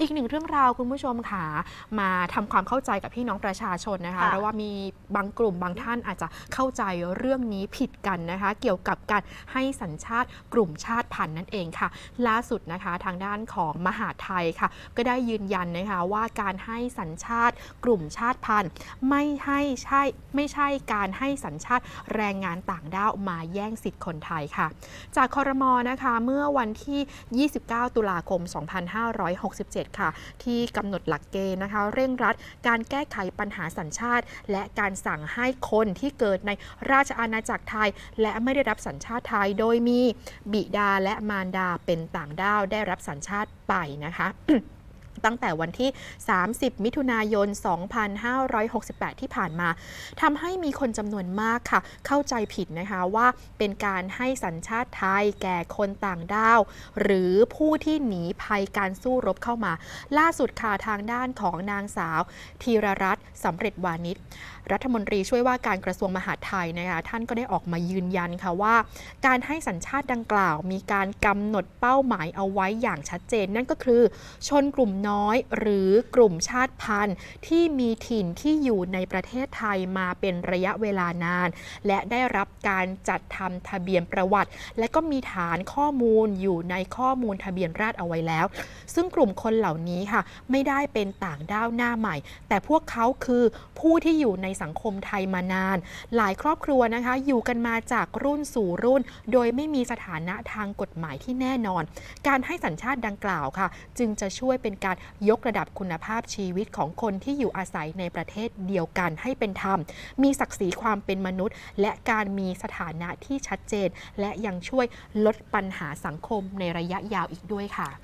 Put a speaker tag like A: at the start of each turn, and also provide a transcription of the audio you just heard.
A: อีกหนึ่งเรื่องราวคุณผู้ชมค่ะมาทำความเข้าใจกับพี่น้องประชาชนนะคะ
B: ค่ะ
A: เพราะว่ามีบางกลุ่มบางท่านอาจจะเข้าใจเรื่องนี้ผิดกันนะคะ เกี่ยวกับการให้สัญชาติกลุ่มชาติพันธุ์นั่นเองค่ะ ล่าสุดนะคะทางด้านของมหาดไทยค่ะ ก็ได้ยืนยันนะคะว่าการให้สัญชาติกลุ่มชาติพันธุ์ไม่ให้ใช่ไม่ใช่การให้สัญชาติแรงงานต่างด้าวมาแย่งสิทธิ์คนไทยค่ะ จากคอรมอนะคะเมื่อวันที่ 29 ตุลาคม 2567ค่ะ ที่กำหนดหลักเกณฑ์นะคะ เร่งรัดการแก้ไขปัญหาสัญชาติ และการสั่งให้คนที่เกิดในราชอาณาจักรไทย และไม่ได้รับสัญชาติไทย โดยมีบิดาและมารดาเป็นต่างด้าวได้รับสัญชาติไปนะคะ ตั้งแต่วันที่ 30 มิถุนายน 2568 ที่ผ่านมา ทำให้มีคนจำนวนมากค่ะ เข้าใจผิดนะคะว่าเป็นการให้สัญชาติไทยแก่คนต่างด้าว หรือผู้ที่หนีภัยการสู้รบเข้ามา ล่าสุดค่ะทางด้านของนางสาว ธีรรัตน์สำเร็จวานิชรัฐมนตรีช่วยว่าการกระทรวงมหาดไทยนะคะท่านก็ได้ออกมายืนยันค่ะว่า การให้สัญชาติดังกล่าว มีการกำหนดเป้าหมายเอาไว้อย่างชัดเจน นั่นก็คือชนกลุ่มน้อยหรือกลุ่มชาติพันธุ์ที่มีถิ่นที่อยู่ในประเทศไทยมาเป็นระยะเวลานาน และได้รับการจัดทำทะเบียนประวัติ และก็มีฐานข้อมูลอยู่ในข้อมูลทะเบียนราษฎรเอาไว้แล้ว ซึ่งกลุ่มคนเหล่านี้ค่ะ ไม่ได้เป็นต่างด้าวหน้าใหม่ แต่พวกเขาคือผู้ที่อยู่ในสังคมไทยมานาน หลายครอบครัวนะคะ อยู่กันมาจากรุ่นสู่รุ่น โดยไม่มีสถานะทางกฎหมายที่แน่นอน การให้สัญชาติดังกล่าวค่ะ จึงจะช่วยเป็นการการยกระดับคุณภาพชีวิตของคนที่อยู่อาศัยในประเทศเดียวกันให้เป็นธรรม มีศักดิ์ศรีความเป็นมนุษย์ และการมีสถานะที่ชัดเจน และยังช่วยลดปัญหาสังคมในระยะยาวอีกด้วยค่ะ